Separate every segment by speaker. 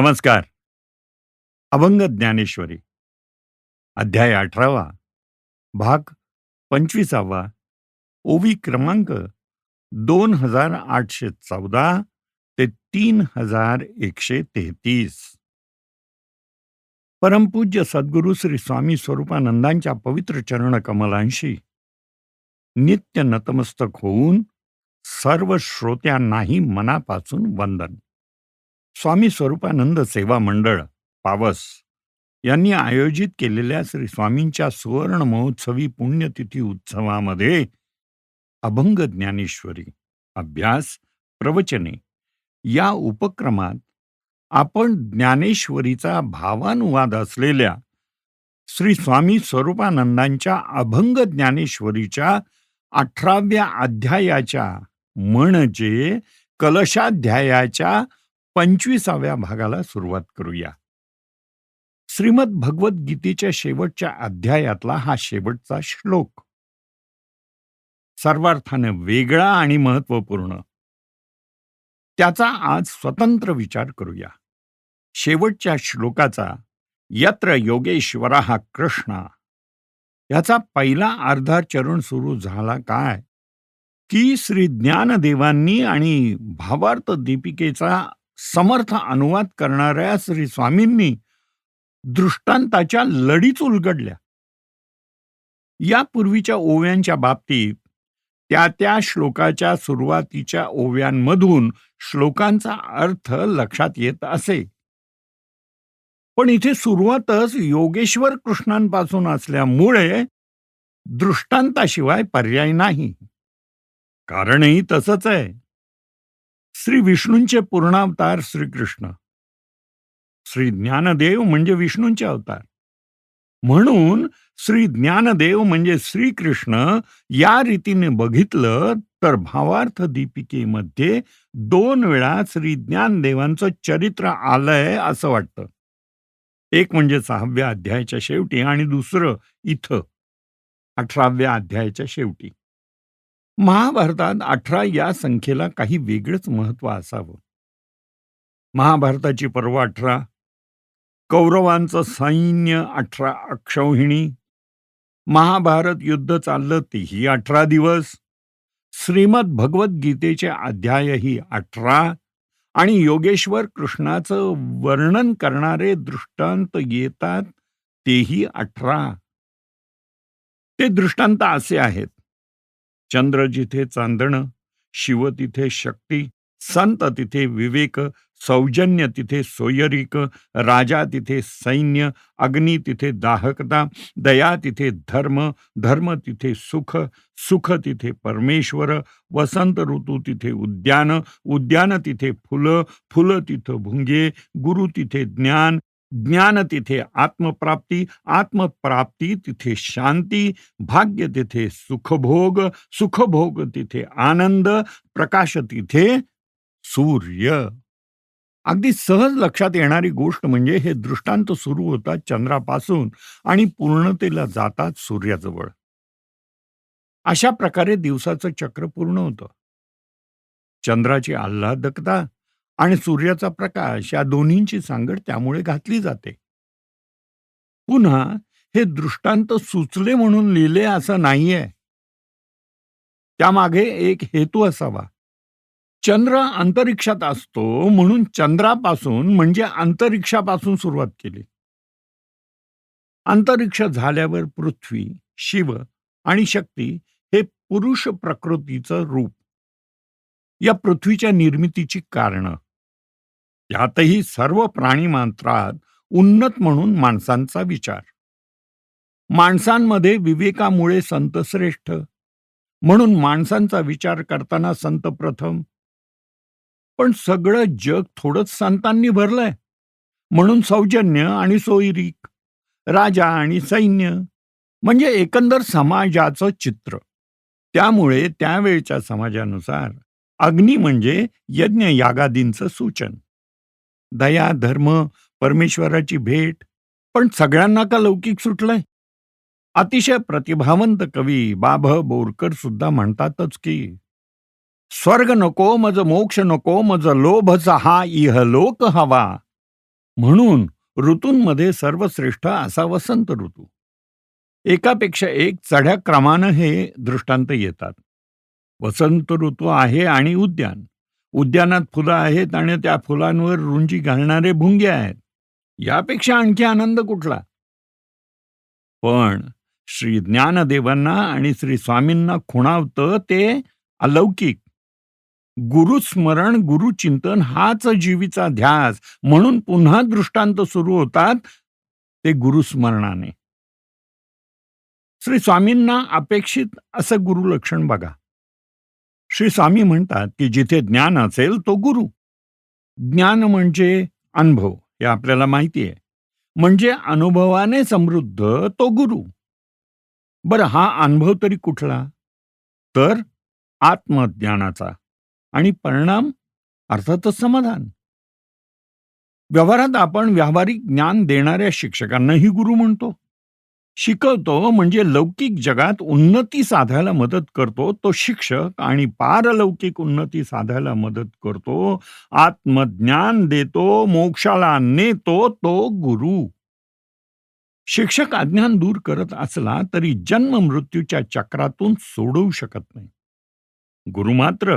Speaker 1: नमस्कार. अभंग ज्ञानेश्वरी. अध्याय अठरावा. भाग पंचवीसावा. ओवी क्रमांक दोन हजार आठशे चौदा ते तीन हजार एकशे तेहतीस. परमपूज्य सद्गुरू श्री स्वामी स्वरूपानंदांच्या पवित्र चरण कमलांशी नित्य नतमस्तक होऊन सर्व श्रोत्यांनाही मनापासून वंदन. स्वामी स्वरूपानंद सेवा मंडळ पावस यांनी आयोजित केलेल्या श्री स्वामींच्या सुवर्ण महोत्सवी पुण्यतिथी उत्सवामध्ये अभंग ज्ञानेश्वरी अभ्यास प्रवचने या उपक्रमात आपण ज्ञानेश्वरीचा भावानुवाद असलेल्या श्री स्वामी स्वरूपानंदांच्या अभंग ज्ञानेश्वरीच्या अठराव्या अध्यायाच्या म्हणजे कलशाध्यायाच्या पंचवीसाव्या भागाला सुरुवात करूया. श्रीमद भगवद्गीतेच्या शेवटच्या अध्यायातला हा शेवटचा श्लोक. सर्वार्थाने वेगळा आणि महत्त्वपूर्ण त्याचा आज स्वतंत्र विचार करूया. शेवटच्या श्लोकाचा यत्र योगेश्वरा हा कृष्णा. याचा पहिला अर्धा चरण सुरू झाला काय? की श्री ज्ञानदेवांनी आणि भावार्थ दीपिकेचा समर्थ अनुवाद करणाऱ्या श्री स्वामींनी दृष्टांताच्या लढीच उलगडल्या. यापूर्वीच्या ओव्यांच्या बाबतीत त्या त्या श्लोकाच्या सुरुवातीच्या ओव्यांमधून श्लोकांचा अर्थ लक्षात येत असे. पण इथे सुरुवातच योगेश्वर कृष्णांपासून असल्यामुळे दृष्टांताशिवाय पर्याय नाही. कारणही तसंच आहे. श्री विष्णूंचे पूर्णावतार श्रीकृष्ण. श्री ज्ञानदेव म्हणजे विष्णूंचे अवतार. म्हणून श्री ज्ञानदेव म्हणजे श्रीकृष्ण या रीतीने बघितलं तर भावार्थ दीपिकेमध्ये दोन वेळा श्री ज्ञानदेवांचं चरित्र आलंय असं वाटतं. एक म्हणजे सहाव्या अध्यायाच्या शेवटी आणि दुसरं इथं अठराव्या अध्यायाच्या शेवटी. महाभारतात अठरा या संख्येला काही वेगळंच महत्त्व असावं. महाभारताची पर्व अठरा कौरवांचं सैन्य अठरा अक्षौहिणी महाभारत युद्ध चाललं तेही अठरा दिवस श्रीमद भगवद्गीतेचे अध्यायही अठरा आणि योगेश्वर कृष्णाचं वर्णन करणारे दृष्टांत येतात तेही अठरा. ते दृष्टांत असे आहेत. चंद्र जिथे चांदणं शिव तिथे शक्ती संत तिथे विवेक सौजन्य तिथे सोयरिक राजा तिथे सैन्य अग्नी तिथे दाहकता दया तिथे धर्म धर्म तिथे सुख सुख तिथे परमेश्वर वसंत ऋतू तिथे उद्यान उद्यान तिथे फुलं फुलं तिथं भुंगे गुरु तिथे ज्ञान ज्ञान तिथे आत्मप्राप्ती आत्मप्राप्ती तिथे शांती भाग्य तिथे सुखभोग सुखभोग तिथे आनंद प्रकाश तिथे सूर्य. अगदी सहज लक्षात येणारी गोष्ट म्हणजे हे दृष्टांत सुरू होतात चंद्रापासून आणि पूर्णतेला जातात सूर्याजवळ. अशा प्रकारे दिवसाचं चक्र पूर्ण होतं. चंद्राची आल्हादकता आणि सूर्याचा प्रकाश या दोन्हींची सांगड त्यामुळे घातली जाते. पुन्हा हे दृष्टांत सुचले म्हणून लिहिले असं नाहीये. त्यामागे एक हेतू असावा. चंद्र अंतरिक्षात असतो म्हणून चंद्रापासून म्हणजे अंतरिक्षापासून सुरुवात केली. अंतरिक्ष झाल्यावर पृथ्वी शिव आणि शक्ती हे पुरुष प्रकृतीचं रूप. या पृथ्वीच्या निर्मितीची कारणं. यातही सर्व प्राणी मात्रात उन्नत म्हणून माणसांचा विचार. माणसांमध्ये विवेकामुळे संत श्रेष्ठ. म्हणून माणसांचा विचार करताना संत प्रथम. पण सगळं जग थोडंच संतांनी भरलंय. म्हणून सौजन्य आणि सोयरीक. राजा आणि सैन्य. म्हणजे एकंदर समाजाचं चित्र. त्यामुळे त्यावेळच्या समाजानुसार. अग्नी म्हणजे यज्ञ यागादींचं सूचन. दया धर्म परमेश्वराची भेट. पण सगळ्यांना का लौकिक सुटलंय? अतिशय प्रतिभावंत कवी बाभ बोरकर सुद्धा म्हणतातच की स्वर्ग नको मज मोक्ष नको मज लोभचा हा इहलोक हवा. म्हणून ऋतूंमध्ये सर्वश्रेष्ठ असा वसंत ऋतू. एकापेक्षा एक चढ्या क्रमानं हे दृष्टांत येतात. वसंत ऋतू आहे आणि उद्यान. उद्यानात फुलं आहेत आणि त्या फुलांवर रुंजी घालणारे भुंगे आहेत. यापेक्षा आणखी आनंद कुठला? पण श्री ज्ञानदेवांना आणि श्री स्वामींना खुणावतं ते अलौकिक. गुरुस्मरण गुरुचिंतन हाच जीवीचा ध्यास. म्हणून पुन्हा दृष्टांत सुरू होतात ते गुरुस्मरणाने श्री स्वामींना अपेक्षित असं गुरुलक्षण बघा. श्री स्वामी म्हणतात की जिथे ज्ञान असेल तो गुरु. ज्ञान म्हणजे अनुभव हे आपल्याला माहिती आहे. म्हणजे अनुभवाने समृद्ध तो गुरु. बरं हा अनुभव तरी कुठला? तर आत्मज्ञानाचा. आणि परिणाम अर्थातच समाधान. व्यवहारात आपण व्यावहारिक ज्ञान देणाऱ्या शिक्षकांनाही गुरु म्हणतो. शिकवतो म्हणजे लौकिक जगात उन्नती साधायला मदत करतो. तो शिक्षक आणि पारलौकिक उन्नती साधायला मदत करतो. आत्मज्ञान देतो मोक्षाला नेतो तो गुरु. शिक्षक अज्ञान दूर करत असला तरी जन्म मृत्यूच्या चक्रातून सोडवू शकत नाही. गुरु मात्र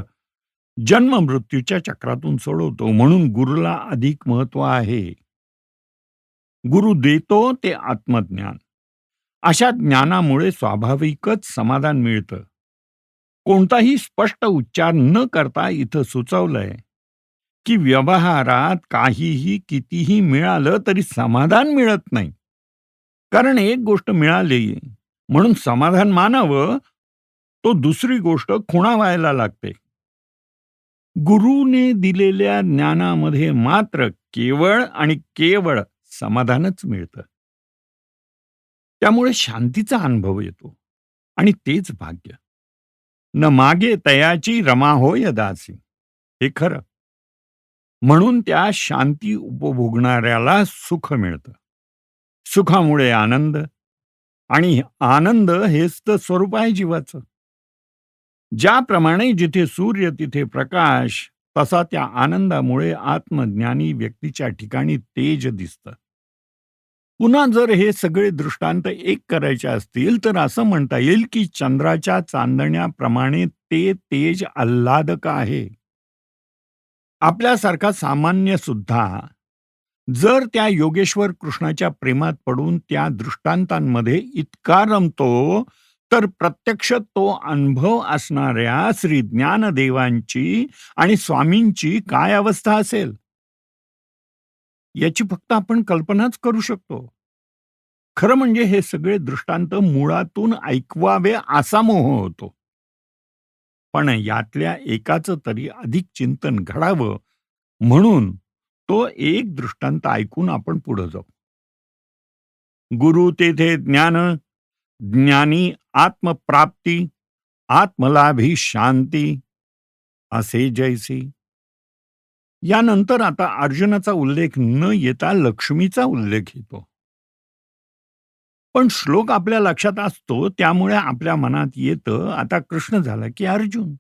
Speaker 1: जन्म मृत्यूच्या चक्रातून सोडवतो म्हणून गुरुला अधिक महत्त्व आहे. गुरु देतो ते आत्मज्ञान. अशा ज्ञानामुळे स्वाभाविकच समाधान मिळतं. कोणताही स्पष्ट उच्चार न करता इथं सुचवलंय की व्यवहारात काहीही कितीही मिळालं तरी समाधान मिळत नाही. कारण एक गोष्ट मिळाली म्हणून समाधान मानावं तो दुसरी गोष्ट खुणावायला लागते. गुरुने दिलेल्या ज्ञानामध्ये मात्र केवळ आणि केवळ समाधानच मिळतं. त्यामुळे शांतीचा अनुभव येतो. आणि तेच भाग्य. न मागे तयाची रमा होय दासी. हे खरं. म्हणून त्या शांती उपभोगणाऱ्याला सुख मिळतं. सुखामुळे आनंद आणि आनंद हेच तर स्वरूप आहे जीवाचं. ज्याप्रमाणे जिथे सूर्य तिथे प्रकाश तसा त्या आनंदामुळे आत्मज्ञानी व्यक्तीच्या ठिकाणी तेज दिसतं. पुन्हा जर हे सगळे दृष्टांत एक करायचे असतील तर असं म्हणता येईल की चंद्राच्या चांदण्याप्रमाणे ते तेज आल्हादक आहे. आपल्यासारखा सामान्य सुद्धा जर त्या योगेश्वर कृष्णाच्या प्रेमात पडून त्या दृष्टांतांमध्ये इतका रमतो तर प्रत्यक्ष तो अनुभव असणाऱ्या श्री ज्ञानदेवांची आणि स्वामींची काय अवस्था असेल? याची फक्त आपण कल्पनाच करू शकतो. खरं म्हणजे हे सगळे दृष्टांत मुळातून ऐकवावे असा मोह होतो. पण यातल्या एकाचं तरी अधिक चिंतन घडावं म्हणून तो एक दृष्टांत ऐकून आपण पुढे जाऊ. गुरु तेथे ज्ञान ज्ञानी आत्मप्राप्ती आत्मलाभी शांती असे जैसी यानंतर आता अर्जुनाचा उल्लेख न येता लक्ष्मीचा उल्लेख येतो. पण श्लोक आपल्या लक्षात असतो त्यामुळे आपल्या मनात येतं आता कृष्ण झाला की अर्जुन.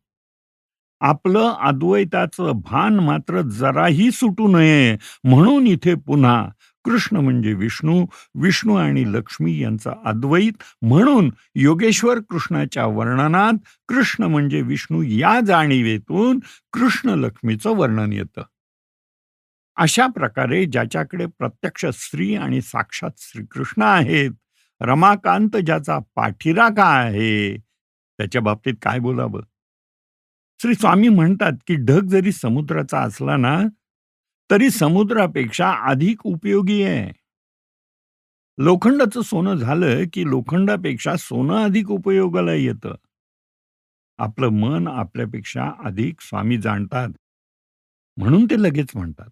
Speaker 1: आपलं अद्वैताचं भान मात्र जराही सुटू नये म्हणून इथे पुन्हा कृष्ण म्हणजे विष्णू विष्णू आणि लक्ष्मी यांचा अद्वैत. म्हणून योगेश्वर कृष्णाच्या वर्णनात कृष्ण म्हणजे विष्णू या जाणीवेतून कृष्ण लक्ष्मीचं वर्णन येतं. अशा प्रकारे ज्याच्याकडे प्रत्यक्ष स्त्री आणि साक्षात श्रीकृष्ण आहेत रमाकांत ज्याचा पाठीराखा आहे त्याच्या बाबतीत काय बोलावं? श्री स्वामी म्हणतात की ढग जरी समुद्राचा असला ना तरी समुद्रापेक्षा अधिक उपयोगी आहे. लोखंडाचं सोनं झालं की लोखंडापेक्षा सोनं अधिक उपयोगाला येतं. आपलं मन आपल्यापेक्षा अधिक स्वामी जाणतात. म्हणून ते लगेच म्हणतात.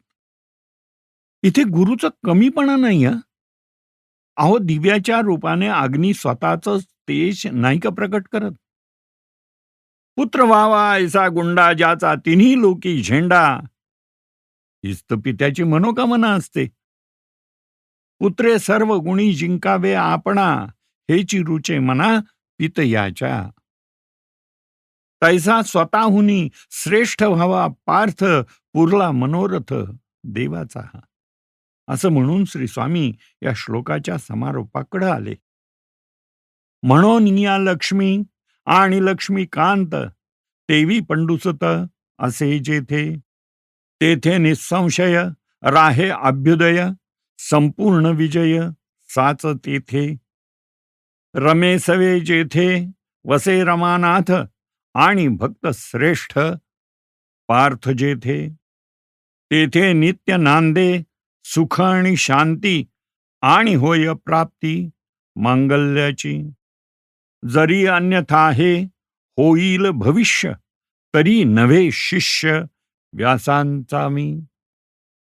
Speaker 1: इथे गुरुचा कमीपणा नाही अहो दिव्याच्या रूपाने अग्नी स्वतःच तेज नाही का प्रकट करत? पुत्र व्हावा ऐसा गुंडा ज्याचा तिन्ही लोकी झेंडा. हीच तर पित्याची मनोकामना असते. पुत्रे सर्व गुणी जिंकावे आपणा हेची रुचे मना पित याच्या तैसा स्वतःहुनी श्रेष्ठ व्हावा पार्थ पुरला मनोरथ देवाचा. असं म्हणून श्री स्वामी या श्लोकाच्या समारोपाकडे आले. म्हणून या लक्ष्मी आणि लक्ष्मीकांत तेवी पंडुसत असे जेथे तेथे निसंशय राहे अभ्युदय संपूर्ण विजय साच तेथे. रमेसवे जेथे वसे रमानाथ आणि भक्त श्रेष्ठ पार्थ जेथे. तेथे नित्य नांदे सुख आणि शांती आणि होय प्राप्ती मांगल्याची. जरी अन्यथा हे होईल भविष्य तरी नव्हे शिष्य व्यासांचा मी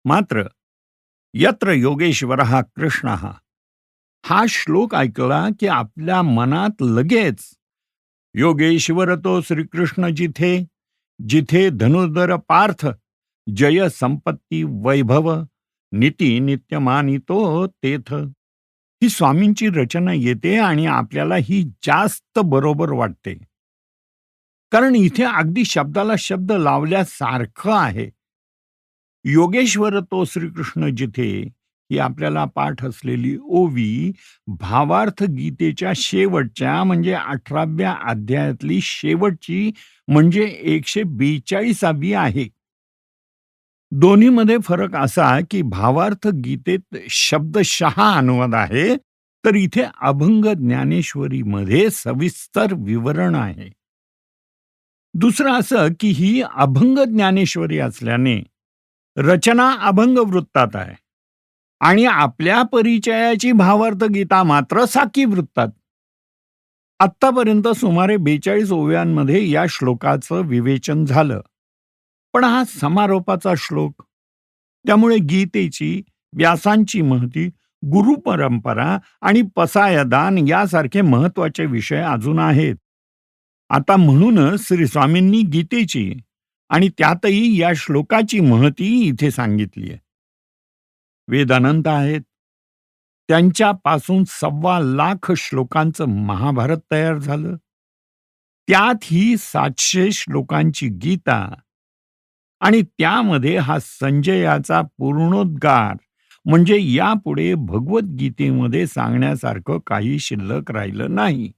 Speaker 1: मात्र यत्र योगेश्वर हा कृष्ण हा हा श्लोक ऐकला की आपल्या मनात लगेच योगेश्वर तो श्रीकृष्ण जिथे जिथे धनुर्धर पार्थ जय संपत्ती वैभव नीती नित्यमानितो तेथ. ही स्वामींची रचना येते आणि आपल्याला ही जास्त बरोबर वाटते. कारण इथे अगदी शब्दाला शब्द लावल्यासारखं आहे. योगेश्वर तो श्रीकृष्ण जिथे ही आपल्याला पाठ असलेली ओवी भावार्थ गीतेच्या शेवटच्या म्हणजे अठराव्या अध्यायातली शेवटची म्हणजे एकशे बेचाळीसावी आहे. दोन्हीमध्ये फरक असा की भावार्थ गीतेत शब्दशहा अनुवाद आहे तर इथे अभंग ज्ञानेश्वरीमध्ये सविस्तर विवरण आहे. दुसरं असं की ही अभंग ज्ञानेश्वरी असल्याने रचना अभंग वृत्तात आहे. आणि आपल्या परिचयाची भावार्थ गीता मात्र साकी वृत्तात आत्तापर्यंत सुमारे बेचाळीस ओव्यांमध्ये या श्लोकाचं विवेचन झालं. पण हा समारोपाचा श्लोक त्यामुळे गीतेची व्यासांची महती गुरुपरंपरा आणि पसायदान यासारखे महत्त्वाचे विषय अजून आहेत. आता म्हणूनच श्री स्वामींनी गीतेची आणि त्यातही या श्लोकाची महती इथे सांगितली आहे. वेद अनंत आहेत. त्यांच्यापासून सव्वा लाख श्लोकांचं महाभारत तयार झालं. त्यात ही सातशे श्लोकांची गीता आणि त्यामध्ये हा संजयाचा पूर्णोद्गार म्हणजे यापुढे भगवद्गीतेमध्ये सांगण्यासारखं काही शिल्लक राहिलं नाही.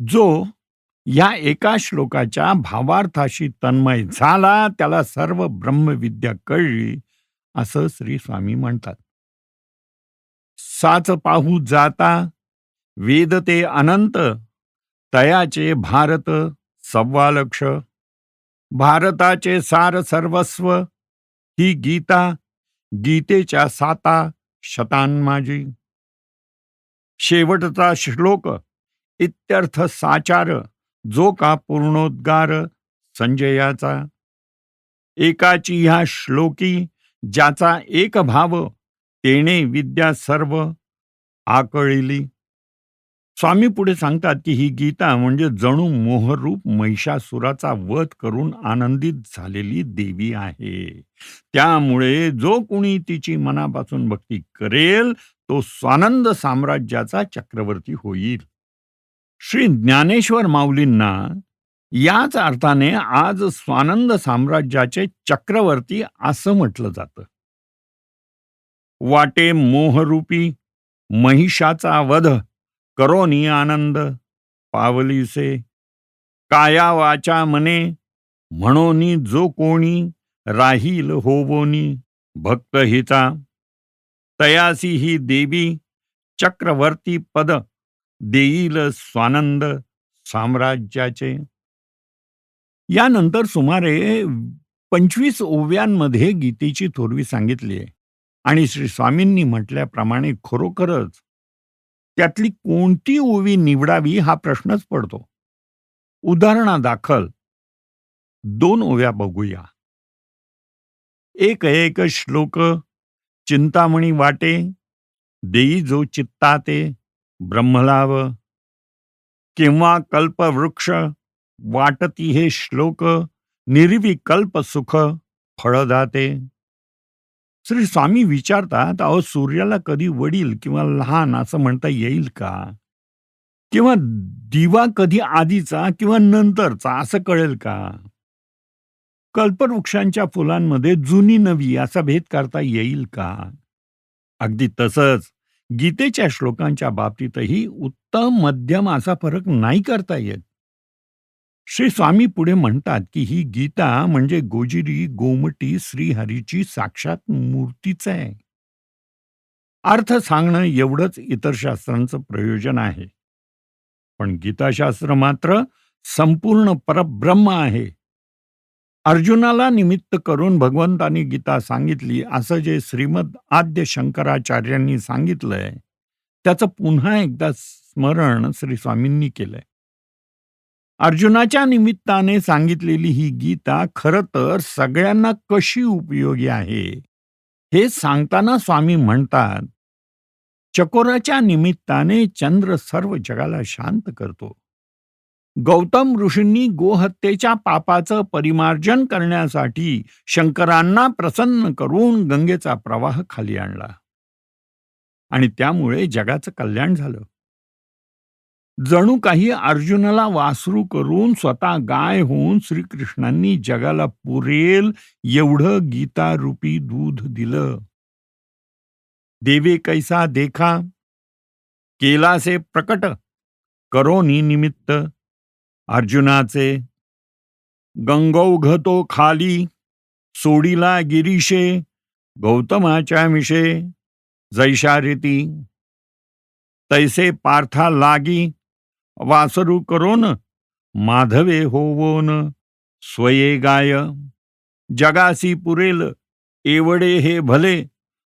Speaker 1: जो या एका श्लोकाच्या भावार्थाशी तन्मय झाला त्याला सर्व ब्रह्मविद्या कळली असं श्री स्वामी म्हणतात. साच पाहू जाता वेद ते अनंत तयाचे भारत सव्वा लक्ष भारताचे सार सर्वस्व ही गीता गीतेच्या साता शतान माझी. शेवटचा श्लोक इत्यर्थ साचार जो का पूर्णोद्गार संजयाचा. एकाची ह्या श्लोकी ज्याचा एक भाव तेने विद्या सर्व आकळिली. स्वामी पुढे सांगतात की ही गीता म्हणजे जणू मोहरूप महिषासुराचा वध करून आनंदित झालेली देवी आहे. त्यामुळे जो कुणी तिची मनापासून भक्ती करेल तो स्वानंद साम्राज्याचा चक्रवर्ती होईल. श्री ज्ञानेश्वर माऊलींना याच अर्थाने आज स्वानंद साम्राज्याचे चक्रवर्ती असं म्हटलं जातं. वाटे मोहरूपी महिषाचा वध करोनी आनंद पावलीसे काया वाचा मने म्हणोनी जो कोणी राहील होवोनी भक्त हिचा तयासी ही देवी चक्रवर्ती पद देईल स्वानंद साम्राज्याचे. यानंतर सुमारे पंचवीस ओव्यांमध्ये गीतेची थोरवी सांगितली आहे. आणि श्री स्वामींनी म्हटल्याप्रमाणे खरोखरच त्यातली कोणती ओवी निवडावी हा प्रश्नच पडतो. उदाहरणादाखल. दोन ओव्या बघूया. एक एक श्लोक चिंतामणी वाटे देई जो चित्ता ते ब्रह्मलाव किंवा कल्पवृक्ष वाटती हे श्लोक निर्विकल्प सुख फळदाते. श्री स्वामी विचारतात अहो सूर्याला कधी वडील किंवा लहान असं म्हणता येईल का? किंवा दिवा कधी आधीचा किंवा नंतरचा असं कळेल का? कल्पवृक्षांच्या फुलांमध्ये जुनी नवी असा भेद करता येईल का? अगदी तसंच गीतेच्या श्लोकांच्या बाबतीतही उत्तम मध्यम असा फरक नाही करता येत. श्री स्वामी पुढे म्हणतात की ही गीता म्हणजे गोजिरी गोमटी श्रीहरीची साक्षात मूर्तीच आहे. अर्थ सांगणं एवढंच इतर शास्त्रांचं प्रयोजन आहे. पण गीताशास्त्र मात्र संपूर्ण परब्रह्म आहे. अर्जुनाला निमित्त करून भगवंतानी गीता सांगितली. असं जे श्रीमद आद्य शंकराचार्यांनी सांगितलंय त्याचं पुन्हा एकदा स्मरण श्री स्वामींनी केलंय. अर्जुनाच्या निमित्ताने सांगितलेली ही गीता खरं तर सगळ्यांना कशी उपयोगी आहे हे सांगताना स्वामी म्हणतात चकोराच्या निमित्ताने चंद्र सर्व जगाला शांत करतो. गौतम ऋषींनी गोहत्येच्या पापाचं परिमार्जन करण्यासाठी शंकरांना प्रसन्न करून गंगेचा प्रवाह खाली आणला. आणि त्यामुळे जगाचं कल्याण झालं. जणू काही अर्जुनाला वासरू करून स्वतः गाय होऊन श्रीकृष्णांनी जगाला पुरेल एवढं गीतारूपी दूध दिलं. देवे कैसा देखा केलासे प्रकट करोनी निमित्त अर्जुनाचे गंगौघतो खाली सोडीला गिरीशे गौतमाच्या मिशे जैशारिती तैसे पार्था लागी वासरू करोन माधवे होवोन स्वये गाय जगासी पुरेल एवढे हे भले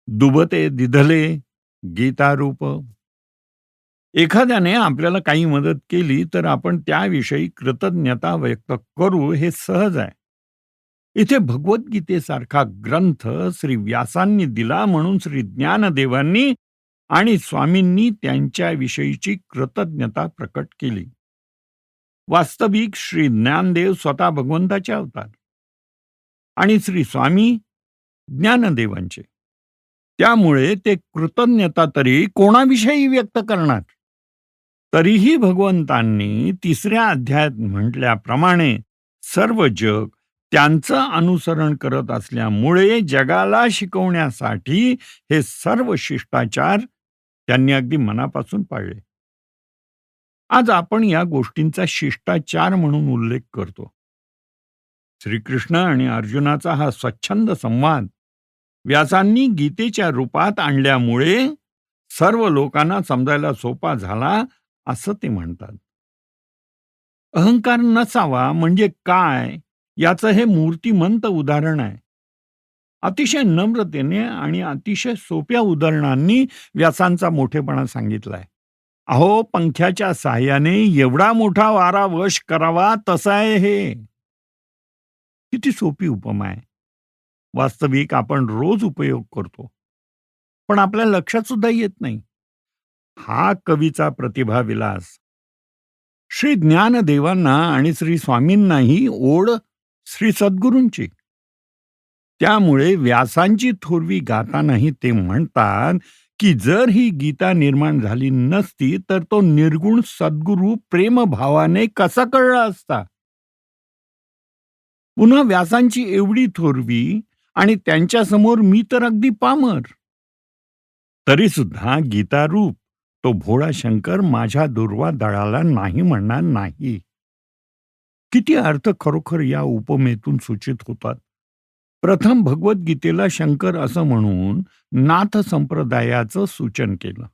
Speaker 1: दुबते दिधले गीतारूप. एखाद्याने आपल्याला काही मदत केली तर आपण त्याविषयी कृतज्ञता व्यक्त करू हे सहज आहे. इथे भगवद्गीतेसारखा ग्रंथ श्री व्यासांनी दिला म्हणून श्री ज्ञानदेवांनी आणि स्वामींनी त्यांच्याविषयीची कृतज्ञता प्रकट केली. वास्तविक श्री ज्ञानदेव स्वतः भगवंताचे अवतार आणि श्री स्वामी ज्ञानदेवांचे. त्यामुळे ते कृतज्ञता तरी कोणाविषयी व्यक्त करणार? तरीही भगवंतांनी तिसऱ्या अध्यायात म्हटल्याप्रमाणे सर्व जग त्यांचं अनुसरण करत असल्यामुळे जगाला शिकवण्यासाठी हे सर्व शिष्टाचार त्यांनी अगदी मनापासून पाळले. आज आपण या गोष्टींचा शिष्टाचार म्हणून उल्लेख करतो. श्रीकृष्ण आणि अर्जुनाचा हा स्वच्छंद संवाद व्यासांनी गीतेच्या रूपात आणल्यामुळे सर्व लोकांना समजायला सोपा झाला असं ते म्हणतात. अहंकार नसावा म्हणजे काय? याचं हे मूर्तिमंत उदाहरण आहे. अतिशय नम्रतेने आणि अतिशय सोप्या उदाहरणांनी व्यासांचा मोठेपणा सांगितलाय. अहो पंख्याच्या साह्याने एवढा मोठा वारा वश करावा तसा आहे हे. किती सोपी उपमा आहे. वास्तविक आपण रोज उपयोग करतो. पण आपल्या लक्षात सुद्धा येत नाही. हा कवीचा प्रतिभा विलास. श्री ज्ञानदेवांना आणि श्री स्वामींनाही ओढ श्री सद्गुरूंची. त्यामुळे व्यासांची थोरवी गातानाही ते म्हणतात की जर ही गीता निर्माण झाली नसती तर तो निर्गुण सद्गुरू प्रेमभावाने कसा कळला असता? पुन्हा व्यासांची एवढी थोरवी आणि त्यांच्यासमोर मी तर अगदी पामर. तरी सुद्धा गीतारूप तो भोळा शंकर माझ्या दुर्वा दळाला नाही म्हणणार नाही. किती अर्थ खरोखर या उपमेतून सूचित होतात. प्रथम भगवद्गीतेला शंकर असं म्हणून नाथ संप्रदायाचं सूचन केलं.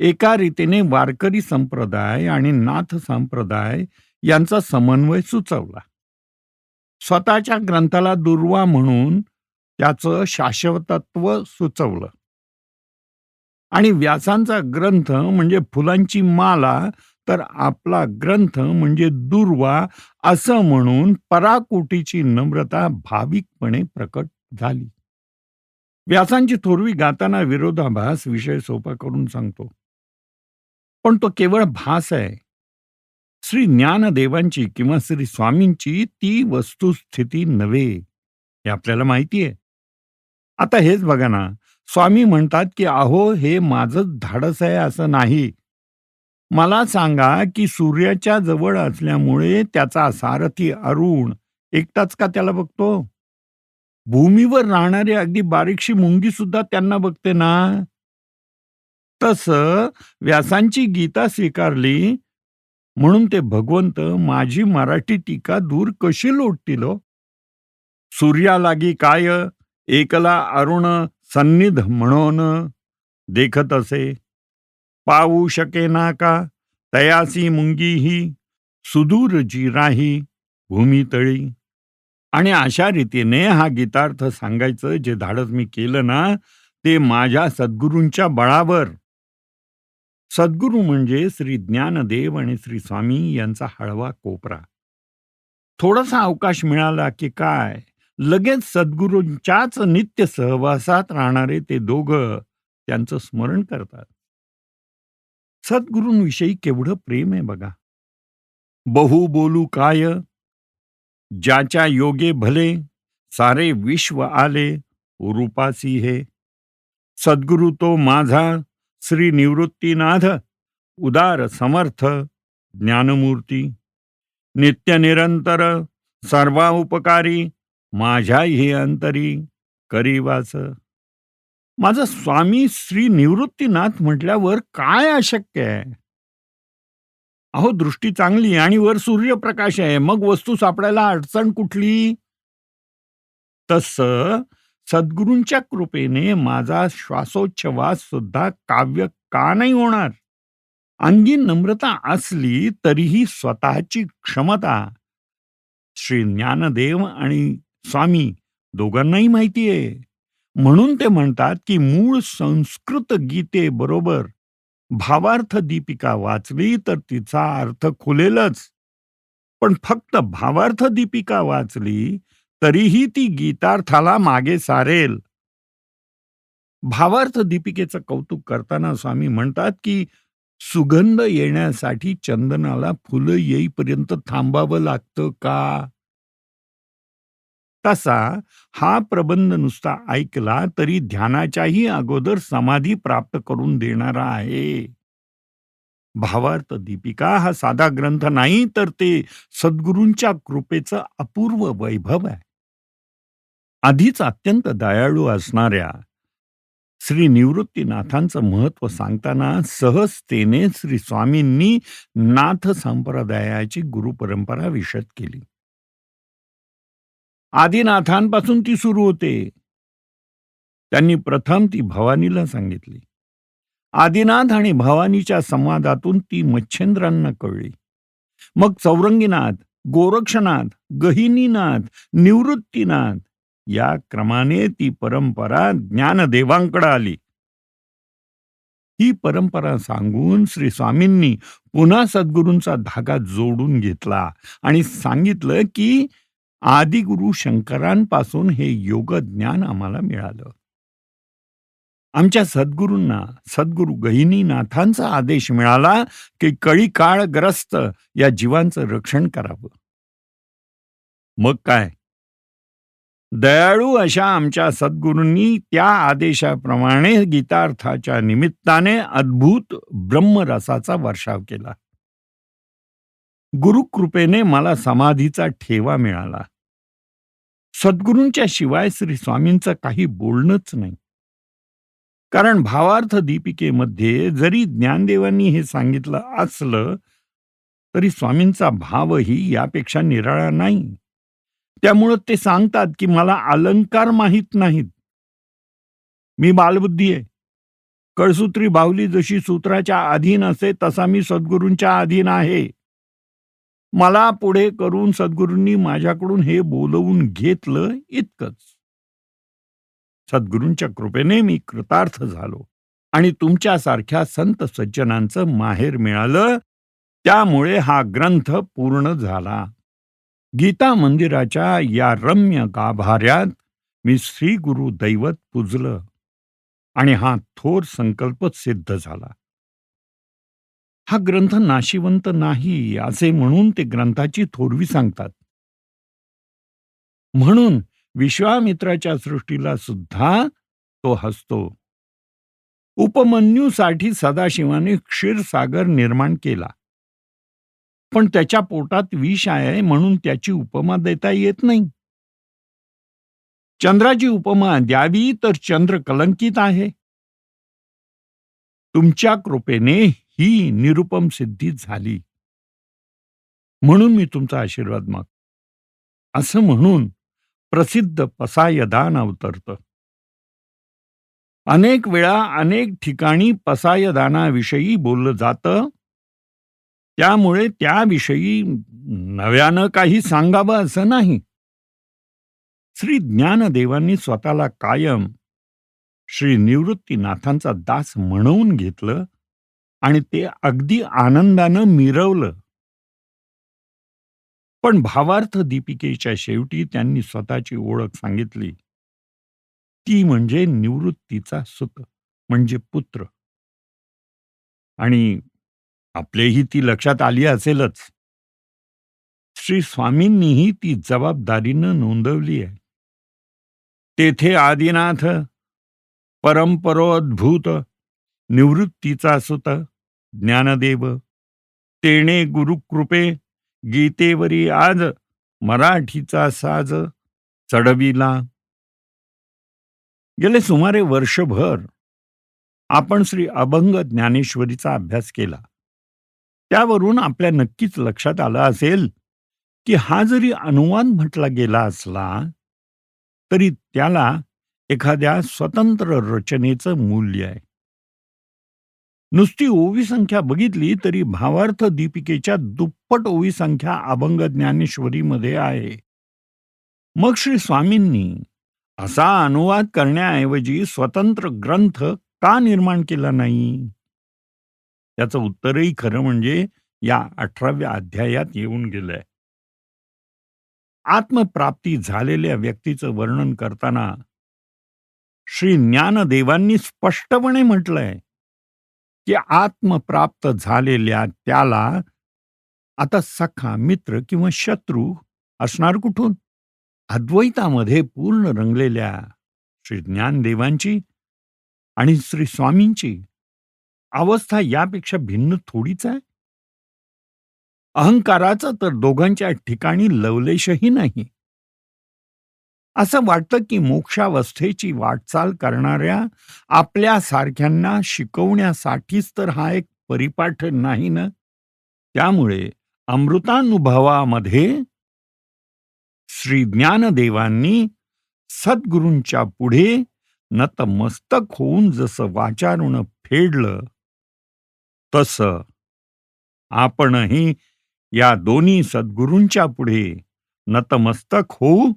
Speaker 1: एका रीतीने वारकरी संप्रदाय आणि नाथ संप्रदाय यांचा समन्वय सुचवला. स्वतःच्या ग्रंथाला दुर्वा म्हणून त्याचं शाश्वतत्व सुचवलं. आणि व्यासांचा ग्रंथ म्हणजे फुलांची माला तर आपला ग्रंथ म्हणजे दुर्वा असं म्हणून पराकोटीची नम्रता भाविकपणे प्रकट झाली. व्यासांची थोरवी गाताना विरोधाभास विषय सोपा करून सांगतो. पण तो केवळ भास आहे. श्री ज्ञानदेवांची किंवा श्री स्वामींची ती वस्तुस्थिती नव्हे हे आपल्याला माहिती आहे. आता हेच बघा ना स्वामी म्हणतात की अहो हे माझंच धाडस आहे असं नाही. मला सांगा की सूर्याच्या जवळ असल्यामुळे त्याचा सारथी अरुण एकटाच का त्याला बघतो? भूमीवर राहणारी अगदी बारीकशी मुंगी सुद्धा त्यांना बघते ना? तसं व्यासांची गीता स्वीकारली म्हणून ते भगवंत माझी मराठी टीका दूर कशी लोटतील हो? सूर्यालागी काय? एकला अरुण सन्निध म्हणून देखत असे. पाहू शके ना का तयासी मुंगी ही सुदूर जी राही भूमितळी आणि अशा रीतीने हा गीतार्थ सांगायचं जे धाडस मी केलं ना ते माझ्या सद्गुरूंच्या बळावर. सद्गुरू म्हणजे श्री ज्ञानदेव आणि श्री स्वामी यांचा हळवा कोपरा. थोडासा अवकाश मिळाला की काय? लगेच सद्गुरूंच्याच नित्य सहवासात राहणारे ते दोघं त्यांचं स्मरण करतात. सद्गुरूंविषयी केवढं प्रेम आहे बघा. बहु बोलू काय? ज्याच्या योगे भले सारे विश्व आले रूपासी हे. सद्गुरु तो माझा श्री निवृत्तीनाथ उदार समर्थ ज्ञानमूर्ती. नित्य निरंतर सर्वा उपकारी माझ्याही अंतरी करीवाच. माझा स्वामी श्री निवृत्तीनाथ म्हटल्यावर काय अशक्य आहे? अहो दृष्टी चांगली आणि वर सूर्यप्रकाश आहे. मग वस्तू सापडायला अडचण कुठली? तस सद्गुरूंच्या कृपेने माझा श्वासोच्छवास सुद्धा काव्य का नाही होणार? अंगी नम्रता असली तरीही स्वतःची क्षमता. श्री ज्ञानदेव आणि स्वामी दोघांनाही माहिती आहे. म्हणून ते म्हणतात की मूळ संस्कृत गीते बरोबर भावार्थ दीपिका वाचली तर तिचा अर्थ खुलेलच. पण फक्त भावार्थ दीपिका वाचली तरीही ती गीतार्थाला मागे सारेल. भावार्थ दीपिकेचं कौतुक करताना स्वामी म्हणतात की सुगंध येण्यासाठी चंदनाला फुलं येईपर्यंत थांबावं लागतं का? तसा हा प्रबंध नुसता ऐकला तरी ध्यानाच्याही अगोदर समाधी प्राप्त करून देणारा आहे. भावार्थ दीपिका हा साधा ग्रंथ नाही तर ते सद्गुरूंच्या कृपेचं अपूर्व वैभव आहे. आधीच अत्यंत दयाळू असणाऱ्या श्री निवृत्तीनाथांचं महत्त्व सांगताना सहजतेने श्री स्वामींनी नाथ संप्रदायाची गुरुपरंपरा विशद केली. आदिनाथांपासून ती सुरू होते. त्यांनी प्रथम ती भवानीला सांगितली. आदिनाथ आणि भवानीच्या संवादातून ती मच्छेंद्रांना कळली. मग चौरंगीनाथ गोरक्षनाथ गहिनीनाथ निवृत्तीनाथ या क्रमाने ती परंपरा ज्ञानदेवांकडे आली. ही परंपरा सांगून श्री स्वामींनी पुन्हा सद्गुरूंचा धागा जोडून घेतला आणि सांगितलं की आदिगुरु शंकरांपासून हे योग ज्ञान आम्हाला मिळालं. आमच्या सद्गुरूंना सद्गुरु गहिनीनाथांचा आदेश मिळाला की कळी काळ ग्रस्त या जीवांचं रक्षण करावं. मग काय? दयाळू अशा आमच्या सद्गुरूंनी त्या आदेशाप्रमाणे गीतार्थाच्या निमित्ताने अद्भुत ब्रह्मरसाचा वर्षाव केला. गुरुकृपेने मला समाधीचा ठेवा मिळाला. सद्गुरूंच्या शिवाय श्री स्वामींचं काही बोलणंच नाही. कारण भावार्थ दीपिकेमध्ये जरी ज्ञानदेवांनी हे सांगितलं असलं तरी स्वामींचा भावही यापेक्षा निराळा नाही. त्यामुळं ते सांगतात की मला अलंकार माहीत नाहीत. मी बालबुद्धी आहे. कळसूत्री बाहुली जशी सूत्राच्या अधीन असे तसा मी सद्गुरूंच्या अधीन आहे. मला पुढे करून सद्गुरूंनी माझ्याकडून हे बोलवून घेतलं इतकंच. सद्गुरूंच्या कृपेने मी कृतार्थ झालो आणि तुमच्यासारख्या संत सज्जनांचं माहेर मिळालं. त्यामुळे हा ग्रंथ पूर्ण झाला. गीता मंदिराच्या या रम्य गाभाऱ्यात मी श्री गुरु दैवत पुजलं आणि हा थोर संकल्प सिद्ध झाला. हा ग्रंथ नाशिवंत नाही असे म्हणून ते ग्रंथाची थोरवी सांगतात. म्हणून विश्वामित्राच्या सृष्टीला सुद्धा तो हसतो. उपमन्यूसाठी सदाशिवाने क्षीरसागर निर्माण केला. पण त्याच्या पोटात विष आहे म्हणून त्याची उपमा देता येत नाही. चंद्राची उपमा द्यावी तर चंद्र कलंकित आहे. तुमच्या कृपेने ही निरुपम सिद्धी झाली. म्हणून मी तुमचा आशीर्वाद माग असं म्हणून प्रसिद्ध पसायदान अवतरतं. अनेक वेळा अनेक ठिकाणी पसायदानाविषयी बोललं जातं. त्यामुळे त्याविषयी नव्यानं काही सांगावं असं नाही. श्री ज्ञानदेवांनी स्वतःला कायम श्री निवृत्तीनाथांचा दास म्हणवून घेतलं. आणि ते अगदी आनंदानं मिरवलं. पण भावार्थ दीपिकेच्या शेवटी त्यांनी स्वतःची ओळख सांगितली. ती म्हणजे निवृत्तीचा सुत म्हणजे पुत्र. आणि आपलेही ती लक्षात आली असेलच. श्री स्वामींनीही ती जबाबदारीनं नोंदवली आहे. तेथे आदिनाथ परंपरोद्भूत निवृत्तीचा सुत ज्ञानदेव. तेणे गुरुकृपे गीतेवरी आज मराठीचा साज चढविला. गेले सुमारे वर्षभर आपण श्री अभंग ज्ञानेश्वरीचा अभ्यास केला. त्यावरून आपल्या नक्कीच लक्षात आलं असेल की हा जरी अनुवाद म्हटला गेला असला तरी त्याला एखाद्या स्वतंत्र रचनेचं मूल्य आहे. नुसती ओवी संख्या बघितली तरी भावार्थ दीपिकेच्या दुप्पट ओवी संख्या अभंग ज्ञानेश्वरीमध्ये आहे. मग श्री स्वामींनी असा अनुवाद करण्याऐवजी स्वतंत्र ग्रंथ का निर्माण केला नाही? त्याचं उत्तरही खरं म्हणजे या अठराव्या अध्यायात येऊन गेलंय. आत्मप्राप्ती झालेल्या व्यक्तीचं वर्णन करताना श्री ज्ञानदेवांनी स्पष्टपणे म्हटलंय की आत्मप्राप्त झालेल्या त्याला आता सखा मित्र किंवा शत्रू असणार कुठून? अद्वैतामध्ये पूर्ण रंगलेल्या श्री ज्ञानदेवांची आणि श्री स्वामींची अवस्था यापेक्षा भिन्न थोडीच आहे. अहंकाराचं तर दोघांच्या ठिकाणी लवलेशही नाही. असं वाटतं की मोक्षावस्थेची वाटचाल करणाऱ्या आपल्या सारख्यांना शिकवण्यासाठीच तर हा एक परिपाठ नाही ना? त्यामुळे अमृतानुभवामध्ये श्री ज्ञानदेवांनी सद्गुरूंच्या पुढे नतमस्तक होऊन जसं वाचारून फेडलं तस आपणही या दोन्ही सद्गुरूंच्या पुढे नतमस्तक होऊ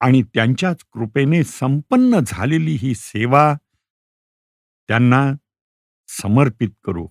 Speaker 1: आणि त्यांच्याच कृपेने संपन्न झालेली ही सेवा त्यांना समर्पित करू.